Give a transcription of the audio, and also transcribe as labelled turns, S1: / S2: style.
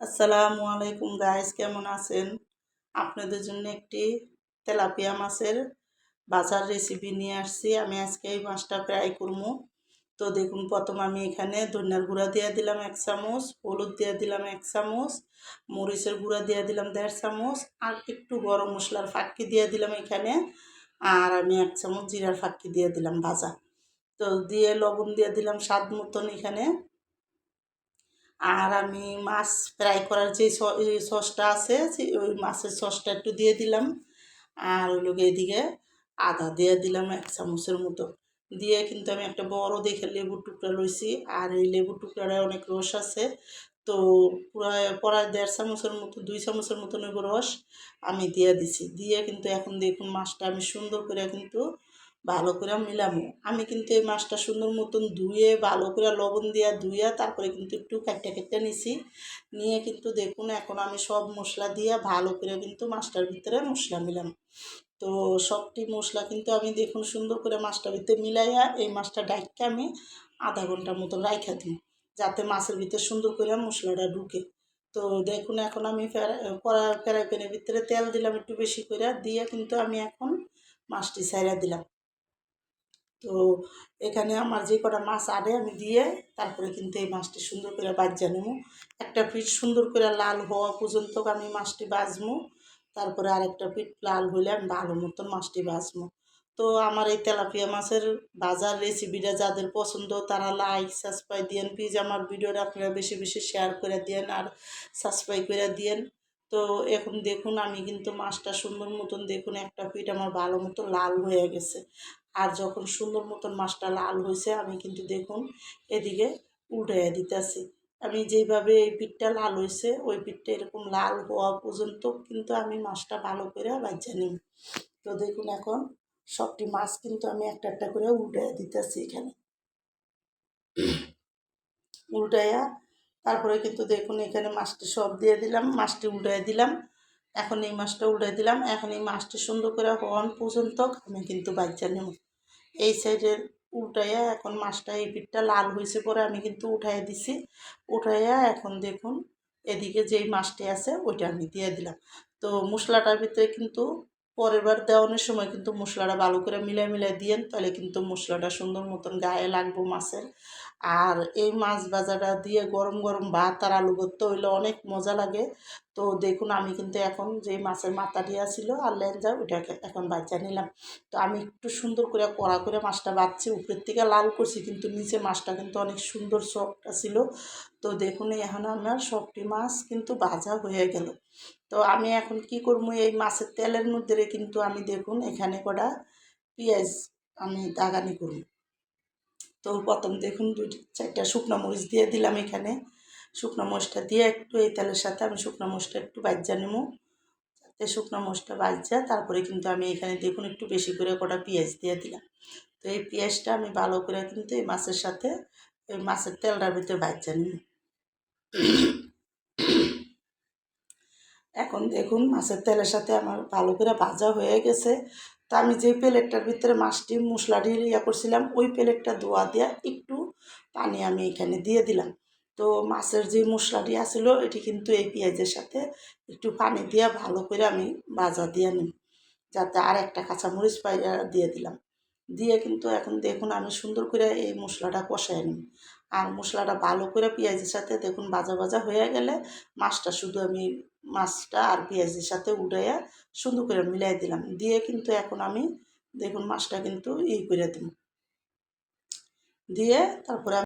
S1: আসসালামু আলাইকুম গাইস কেমন আছেন? আপনাদের জন্য একটি তেলাপিয়া মাছের বাজার রেসিপি নিয়ে আসছি। আমি আজকে এই মাছটা ফ্রাই করব। তো দেখুন, প্রথম আমি এখানে ধনিয়ার গুঁড়া দিয়ে দিলাম এক চামচ, হলুদ দিয়ে দিলাম এক চামচ, মরিচের গুঁড়া দিয়ে দিলাম দেড় চামচ, আর একটু গরম মশলার ফাঁকি দিয়ে দিলাম এখানে, আর আমি এক চামচ জিরার ফাঁকি দিয়ে দিলাম ভাজা। তো দিয়ে লবণ দিয়ে দিলাম স্বাদ মতন এখানে। আর আমি মাছ ফ্রাই করার যে সসটা আছে ওই মাছের সসটা একটু দিয়ে দিলাম। আর ওই লোক এদিকে আদা দিয়ে দিলাম এক চামচের মতো। দিয়ে কিন্তু আমি একটা বড় দেখে লেবুর টুকরা লইছি। আর এই লেবুর টুকরাটা অনেক রস আছে। তো প্রায় প্রায় দেড় চামচের মতো, দুই চামচের মতো নেব রস আমি দিয়ে দিছি। দিয়ে কিন্তু এখন দেখুন মাছটা আমি সুন্দর করে কিন্তু ভালো করে মিলামো। আমি কিন্তু এই মাছটা সুন্দর মতন ধুয়ে, ভালো করে লবণ দিয়া ধুইয়া তারপরে কিন্তু একটু কাটতে কাটতে নিছি। নিয়ে কিন্তু দেখুন, এখন আমি সব মশলা দিয়ে ভালো করে কিন্তু মাছটার ভিতরে মশলা মিলাম। তো সবটি মশলা কিন্তু আমি দেখুন, সুন্দর করে মাছটার ভিতরে মিলাইয়া এই মাছটা ডাইকে আমি আধা ঘণ্টার মতন রাইখা দিই যাতে মাছের ভিতরে সুন্দর করে মশলাটা ঢুকে। তো দেখুন, এখন আমি কড়া ফ্রাই ভিতরে তেল দিলাম একটু বেশি করে দিয়ে কিন্তু আমি এখন মাছটি সাইরা দিলাম। তো এখানে আমার যে কটা মাছ আনে আমি দিয়ে তারপরে কিন্তু এই মাছটি সুন্দর করে বাজ্যা নেব একটা পিঠ সুন্দর করে লাল হওয়া পর্যন্ত আমি মাছটি বাজবো তারপরে আরেকটা পিঠ লাল হলে আমি ভালো মতন মাছটি বাজবো তো আমার এই তেলাপিয়া মাছের বাজার রেসিপিটা যাদের পছন্দ তারা লাইক সাবস্ক্রাইব দিয়েন। প্লিজ আমার ভিডিওটা আপনারা বেশি বেশি শেয়ার করে দিয়েন আর সাবস্ক্রাইব করে দিয়েন। তো এখন দেখুন আমি কিন্তু মাছটা সুন্দর মতন দেখুন, একটা পিঠ আমার ভালো মতো লাল হয়ে গেছে। আর যখন সুন্দর মতন মাছটা লাল হয়েছে, আমি কিন্তু দেখুন এদিকে উল্টাইয়া দিতেছি। আমি যেইভাবে এই পিঠটা লাল হয়েছে, ওই পিঠটা এরকম লাল হওয়া পর্যন্ত কিন্তু আমি মাছটা ভালো করে বাজ্যা নিই। তো দেখুন এখন সবটি মাছ কিন্তু আমি একটা একটা করে উল্টাইয়া দিতেছি এখানে। উল্টাইয়া, তারপরে কিন্তু দেখুন এখানে মাছটি সব দিয়ে দিলাম, মাছটি উল্টাই দিলাম। এখন এই মাছটা উড়ে দিলাম। এখন এই মাছটা সুন্দর করে হওয়ান পর্যন্ত আমি কিন্তু বাচ্চা নেব। এই সাইডের উল্টাইয়া এখন মাছটা এই পিঠটা লাল হয়েছে পরে আমি কিন্তু উঠাই দিছি। উঠাইয়া এখন দেখুন, এদিকে যেই মাছটি আছে ওইটা আমি দিয়ে দিলাম। তো মশলাটার ভিতরে কিন্তু পরের বার দেওয়ানোর সময় কিন্তু মশলাটা ভালো করে মিলাই মিলাই দিয়েন, তাহলে কিন্তু মশলাটা সুন্দর মতন গায়ে লাগবো মাছের। আর এই মাছ ভাজাটা দিয়ে গরম গরম ভাত আর আলু ভর্তা হইলে অনেক মজা লাগে। তো দেখুন, আমি কিন্তু এখন যে মাছের মাথা দিয়া ছিল আর লেঞ্জা ওইটাকে এখন বাচ্চা নিলাম। তো আমি একটু সুন্দর করে কড়া করে মাছটা বাচ্ছি উপরের থেকে লাল করছি, কিন্তু নিচে মাছটা কিন্তু অনেক সুন্দর সফটটা ছিল। তো দেখুন, এখন আমার সবটি মাছ কিন্তু ভাজা হয়ে গেল। তো আমি এখন কি করব, এই মাছের তেলের মধ্যে কিন্তু আমি দেখুন, এখানে কটা পেঁয়াজ আমি দাগানি করব। তো প্রথম দেখুন, দুই চারটা শুকনো মরিচ দিয়ে দিলাম এখানে। শুকনো মরিচটা দিয়ে একটু এই তেলের সাথে আমি শুকনো মরিচটা একটু বাজ্যা নেব। যাতে শুকনো মরিচটা বাজ্যা তারপরে কিন্তু আমি এখানে দেখুন, একটু বেশি করে কটা পেঁয়াজ দিয়ে দিলাম। তো এই পেঁয়াজটা আমি ভালো করে কিন্তু এই মাছের সাথে ওই মাছের তেলটার ভিতরে নিব এখন দেখুন মাছের তেলের সাথে আমার ভালো করে ভাজা হয়ে গেছে। তা আমি যে প্লেটটার ভিতরে মাছটি মশলাটি ইয়া করছিলাম, ওই প্লেটটা ধোয়া দিয়া একটু পানি আমি এখানে দিয়ে দিলাম। তো মাছের যে মশলাটি আসলো এটি কিন্তু এই পেঁয়াজের সাথে একটু পানি দিয়ে ভালো করে আমি ভাজা দিয়ে নিই যাতে আর একটা কাঁচামরিচ পাইয়া দিয়ে দিলাম। দিয়ে কিন্তু এখন দেখুন আমি সুন্দর করে এই মশলাটা কষাই নিই। আর মশলাটা ভালো করে পেঁয়াজের সাথে দেখুন বাজা বাজা হয়ে গেলে মাছটা শুধু আমি মাছটা আর পেঁয়াজের সাথে উড়াইয়া সুন্দর করে মিলাই দিলাম। দিয়ে কিন্তু এখন আমি দেখুন মাছটা কিন্তু ই করে দিব দিয়ে তারপরে